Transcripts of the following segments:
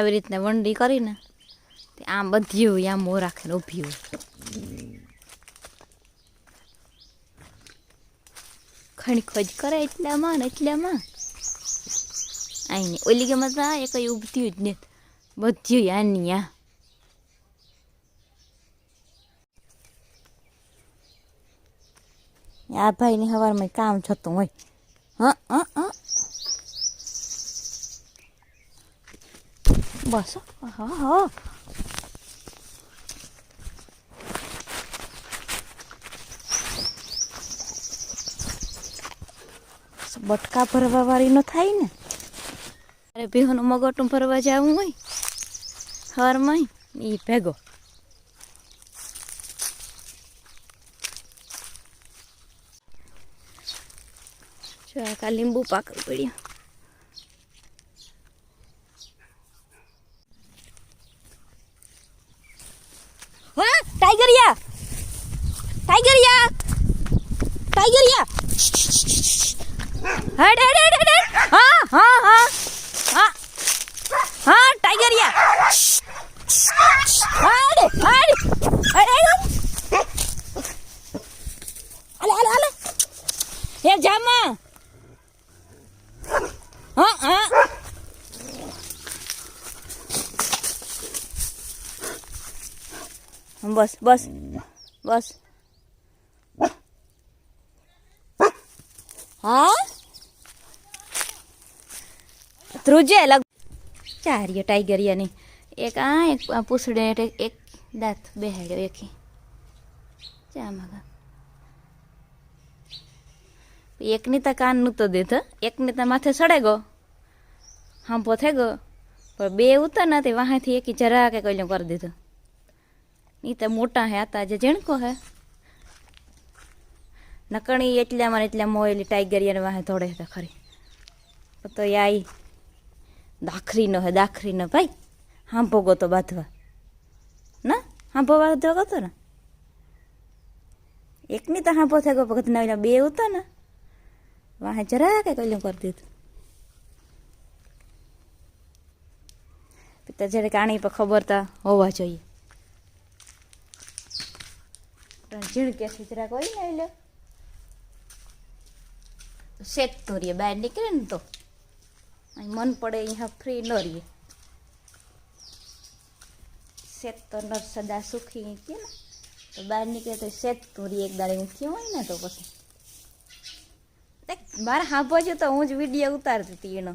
આવી રીતના વંડી કરીને તે આમ બધી હોય, આમ મો રાખીને ઊભી હોય. ખણી ખોજ કરે એટલામાં ને એટલામાં. આઈને ઓલી ગમત એ કઈ ઉભતી જ ને બધી આની આ. આ ભાઈને સવારમાં કામ થતું હોય. હા હા હા. બસ હા હા બટકા ભરવા વાળી નો થાય ને અરે ભીહોનું મગટું ભરવા જવું હોય હરમાં એ ભેગો જો આ લીંબુ પાકવું પડ્યું હડ હડ હડ હડ હા હા હા. હા. હા ટાઈગરિયા હડ હડ હડ હાલે હાલે હાલે. હે જામા હા હા. બસ બસ બસ. હા? ધ્રુજે લગ ચાર્યો ટાઈગરિયાની એક આ, એક પૂછડે એક દાંત બેહાડ્યો એકી. ચામાં એકની તો કાન નહોતો દેતો એકની તો માથે સડે ગો હાંભો થઈ ગયો પણ બે ઉતર નથી, વાહાથી એકી જરા કે કઈ કરી દીધો. એ તો મોટા હે આતા જે જેણકો હે. નકણી એટલામાં ને એટલા મોયેલી ટાઈગરિયાને વાહે થોડે તો ખરી. તો તો દાખરીનો હે દાખરીનો ભાઈ. હાંભો ગોતો બાંધવા. ના? હાંભો બાંધવા ગતો ને? એકની તો હાંભો થાય ગયો ભગત ના બે ઉતો ને. વાહે જરા કે કલ્યું કરી દીધું. તો જ્યારે કાણી પર ખબર તા, હોવા જોઈએ. ઝીણ કે જરા કોઈ ને એટલે. શેત તો રહીએ બહાર નીકળે ને તો. મન પડે અહીંયા ફ્રી ન રહીએ. શેત તો નર સદા સુખી કે ને. તો બહાર નીકળે તો શેત તો રહીએ એક દાડે ઊંઘી હોય ને તો પછી. મારે સાંભળ્યું તો હું જ વીડિયો ઉતારતી હતી એનો.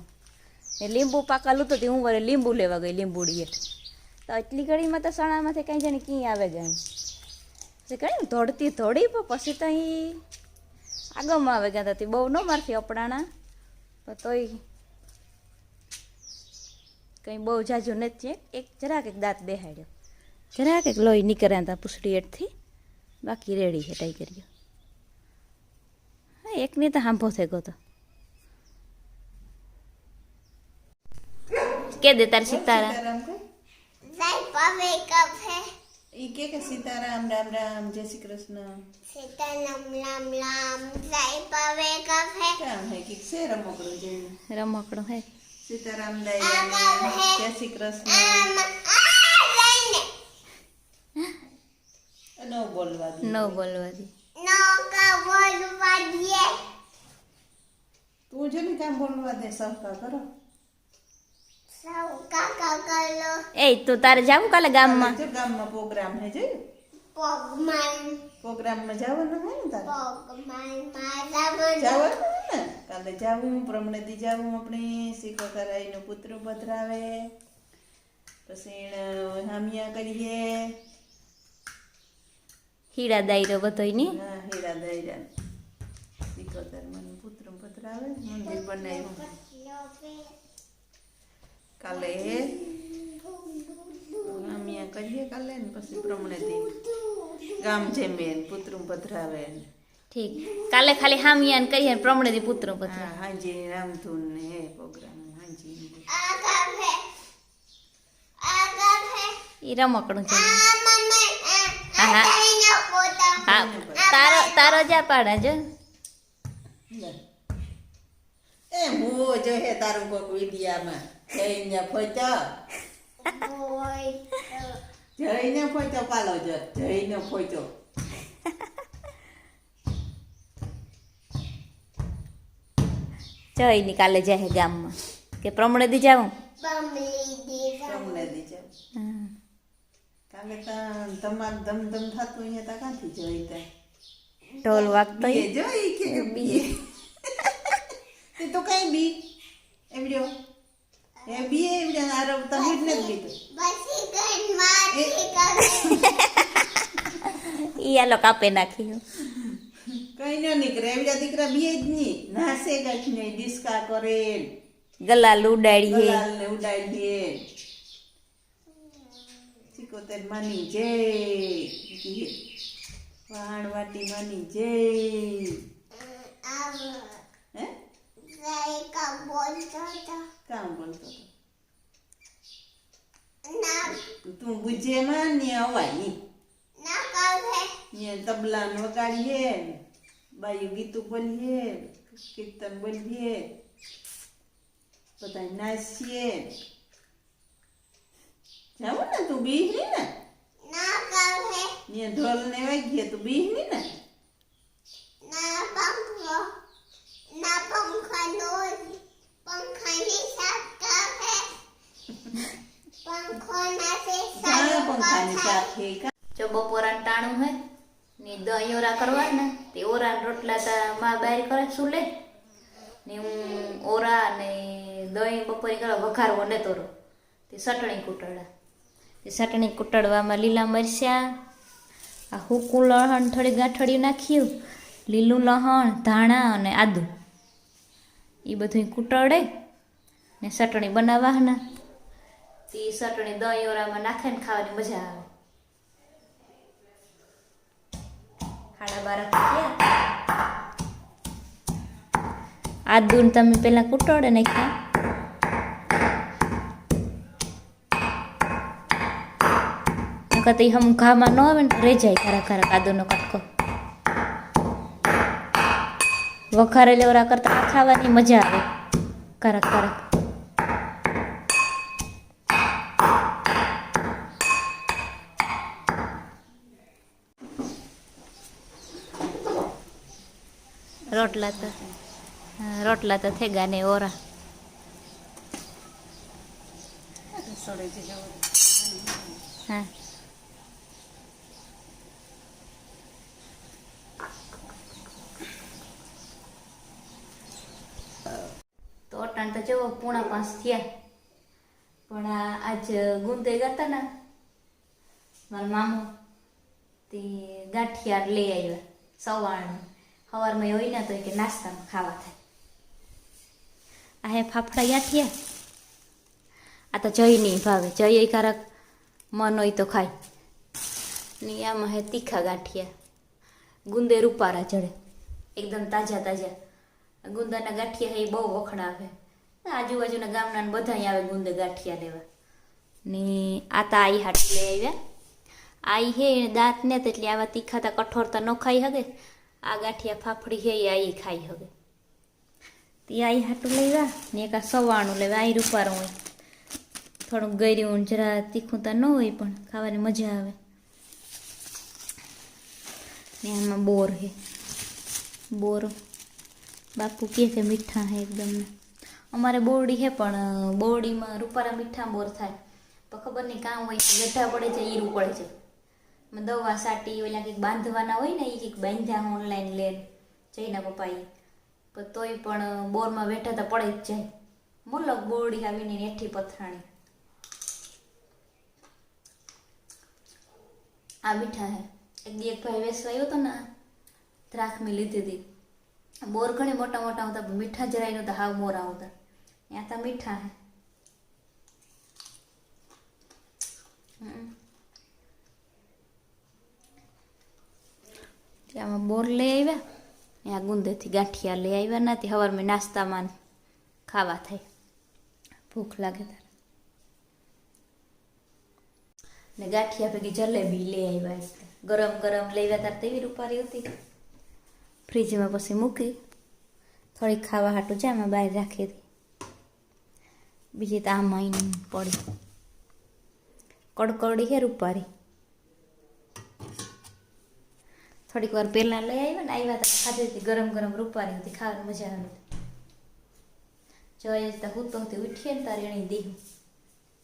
એ લીંબુ પાકા તો હું વરે લીંબુ લેવા ગઈ લીંબુડીએ તો એટલી ઘડીમાં તો સણામાંથી કાંઈ જાણે ક્યાં આવે જાય તે ઘણી ધોડતી ધોડી પણ પછી તો અહીં આગળમાં આવે ગયા હતી બહુ ન મારથી અપડાણા તોય કંઈ બહુ જાજુ નથી એક જરાક એક દાંત બેહાડ્યો. જરાક એક લોહી નીકળ્યા હતા પૂછડી હેઠથી. બાકી રેડી છે ટાઈગરીઓ. હા એકની તો હાંભો થઈ ગયો તો. કે દે તારી સીતારા સીતારામ કે Sai pave café. ઈ કે કે સીતારામ રામ રામ જય Shri Krishna. Sita lam lam lam. Sai pave café. કામ હે કે છે રમકડું જઈને રમકડો હે. સીતારામ જય શ્રી કૃષ્ણ. ન બોલવા દે. ન બોલવા દે. kawal vadye. તું જો ને કામ બોલવા દે સહકાર કરો. એ તો તારે જાવું કાલે ગામમાં? ગામમાં પ્રોગ્રામ હે જોયું? પ્રોગ્રામમાં જવાનું હોય ને તારે. જવાનું ને? કાલે જાવું પ્રમણેથી જાવું આપણે શીખો કરાઈનો પુત્ર પધરાવે. પછી હામિયા કરીએ. હીરા દાયરો બધોયની હા હીરા દાયરા. શીખો ધર્મનું પુત્ર પધરાવે મંદિર બનાવ્યું. કાલે હામિયા કરીએ કાલે ને પછી પ્રમણેથી ગામ જેમે પુત્ર પધરાવે ને. ઠીક. કાલે ખાલી હામિયાન કહીએ ને પ્રમણેથી પુત્ર પત્ર હા હાંજી રામધૂન ને હે પ્રોગ્રામ હાંજી. એ રમકડું છે. હા. હા. તારો તારો જા પાડા જો એ હું જો હે તારું કોક વિડિયામાં જઈને ફોટા. જઈને ફોઈતો પાલો જઈને ફોઈતો જઈ ની કાલે જાય ગામમાં કે પ્રમણે દી જાઉં પ્રમણે દી તમને કાલે તા તમાર ધમ ધમ થતું અહીંયા તા કાંથી જોઈ તા ઢોલ વાગતો જોઈ કે બી તે તો કઈ બી એવડ્યો એ આરો Basi kan mati kan. ઈ આલો કાપે નાખ્યું કઈ ન નીકળે એવડ્યા દીકરા બીએ જ નહીં નાસે ગાંઠ ને ડિસ્કા કરે ગલાલ ઉડાડીએ ગલાલ ને ઉડાડીએ સિકોતેર માની જય. વાણ વાટી માની જય Apa? હે toto. કામ બોલતો હતો? તું બુજે માં ને અવાય. ને તબલા ને વગાડીએ બાયું ગીતું બોલીએ કીર્તન બોલીએ બધા નાચીએ જાવું ને તું બીહની ને. ને ઢોલ ને વાગીએ તું બીહની ને Nak pangko. Nak pangko સાફ. Pangko nasi જા sayur પંખાની સાફ સાથે જો બપોરા ટાણું હે, ને દહીં ઓરા કરવા ને તે ઓરા રોટલા તા માં બહાર કરે શું લે ને હું ઓરા ને દહીં બપોરે કરવા વઘારવો ને તોરો તે ચટણી કૂટડા તે ચટણી કૂટડવામાં લીલા મરચાં, આ હુકું લહણ, થોડી ગાંઠડી નાખ્યું લીલું લહણ, ધાણા અને આદુ. એ બધું કૂટડે ને ચટણી બનાવવાના. તે ચટણી દહીં ઓરામાં નાખે ને ખાવાની મજા આવે. સાડા બાર થયા. આદુ ને તમે પેલા કૂટોડે નાખ્યા. ઈ હમ ઘામાં ન આવે ને રહી જાય ખરા ખરા આદુનો કટકો. વઘારેલી લેવરા કરતા ખાવાની મજા આવે. કરક કરક. રોટલા તો રોટલા તો થઈ ગયા ને ઓરા. હા તો અટાણ તો જવો પૂણા પાસ થયા. પણ આજ ગુંદે ગયા ને. મારા મામો તે ગાંઠિયા લઈ આવ્યા સવારનું. સવારમાં હોય ને તો કે નાસ્તામાં ખાવા થાય. આ હે ફાફડા ગાંઠિયા આ તો જઈ નહીં ભાવે. જઈ કારક મન હોય તો ખાય. ને આમાં હે તીખા ગાંઠિયા. ગુંદે રૂપારા ચડે એકદમ તાજા તાજા. ગુંદાના ગાંઠિયા હે એ બહુ વખણાવે. આજુબાજુના ગામના બધા આવે ગુંદ ગાંઠિયા લેવા. ને આ તા આઈ હાટ લઈ આવ્યા. આઈ હે દાંત ને એટલે આવા તીખાતા કઠોરતા ન ખાઈ હગે. આ ગાંઠિયા ફાફડી હે આઈ ખાઈ હગે. તે આઈ હાટું લેવા ને એક આ સવાણું લેવા આઈ રૂપારું હોય. થોડુંક ગર્યું જરા તીખું તો ન હોય પણ ખાવાની મજા આવે. ને આમાં બોર હે. બોર. બાપુ કે મીઠા હે એકદમ. અમારે બોરડી હે પણ બોરડીમાં રૂપારા મીઠા બોર થાય. તો ખબર નહીં કામ હોય ગઢા પડે છે ઈરું પડે છે. દવા સાટી ઓલા કંઈક બાંધવાના હોય ને એ કંઈક બાંધ્યા ઓનલાઈન લે જઈના પપ્પાએ. પણ તોય પણ બોરમાં બેઠા તો પડે જ જાય. મુલક બોરડી આવીને એઠી પથરાણી. આ મીઠા હે. એક દી એક ભાઈ વેસવા આવ્યો હતો ને દ્રાખમી લીધી હતી બોર ઘણી મોટા મોટા આવતા મીઠા જરાય નહોતા, હાવ મોરા હોતા ત્યાં तो મીઠા है. ત્યાંમાં બોર લઈ આવ્યા ત્યાં ગુંદેથી ગાંઠિયા લઈ આવ્યા નથી સવારમાં નાસ્તામાં ખાવા થાય ભૂખ લાગે તારે ને ગાંઠિયા ભેગી જલેબી લઈ આવ્યા ગરમ ગરમ લઈ આવ્યા તાર તેવી રૂપારી હતી ફ્રીજમાં પછી મૂકી થોડી ખાવા હાટું જાય બહાર રાખી હતી બીજી તો આમાં આઈને પડી. કડકડી હે રૂપારી. થોડીક વાર પહેલા લઈ આવ્યા ને, આવ્યા હતા ખાધી હતી ગરમ ગરમ રૂપારી હતી, ખાવાની મજા આવી જોઈએ તો હું તો હતી ઉઠીએ ને તારે એની દેહ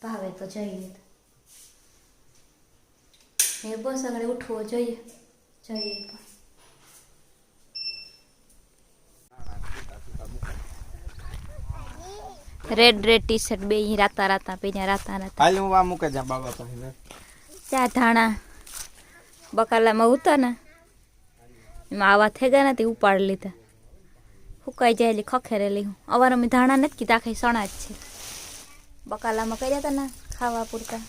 ભાવે તો જઈએ તો. એ બસ આગળ ઉઠવો જોઈએ જોઈએ પણ રેડ રેડ ટી શર્ટ બે અહીં રાતા રાતા પહેર્યા રાતા રાતા. હાલ હું આ મૂકે જા બાબા પાસે ચા ધાણા. બકાલામાં ઉતા ને. એમાં આવા થઈ ગયા ને તે ઉપાડી લીધા. ફૂકાઈ જાય એટલે ખખેરેલી હું. અવાર અમે ધાણા નથી કીધા આખી સણા જ છે. બકાલામાં કર્યા હતા ને ખાવા પૂરતા.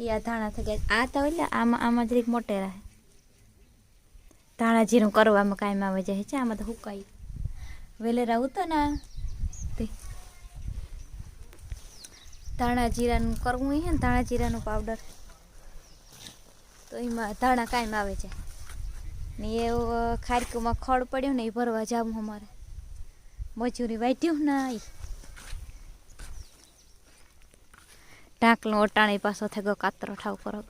એ આ ધાણા થઈ ગયા. આ તો એટલે આમાં આમાં જરીક મોટે રહે ધાણા જીરું કરવામાં કાંઈ આવે જાય છે આમાં તો હુકાઈ. વેલેરા ઉતા ને તે. ધાણા જીરાનું કરવું હે ને, ધાણા જીરાનું પાવડર તો એમાં ધાણા કાયમ આવે છે. ને એ ખારકમાં ખડ પડ્યો ને એ ભરવા જાવું અમારે. મજૂરી વાટ્યું ના એ ઢાંકલો અટાણી પાછો થઈ ગયો કાતરો ઠાવ કરો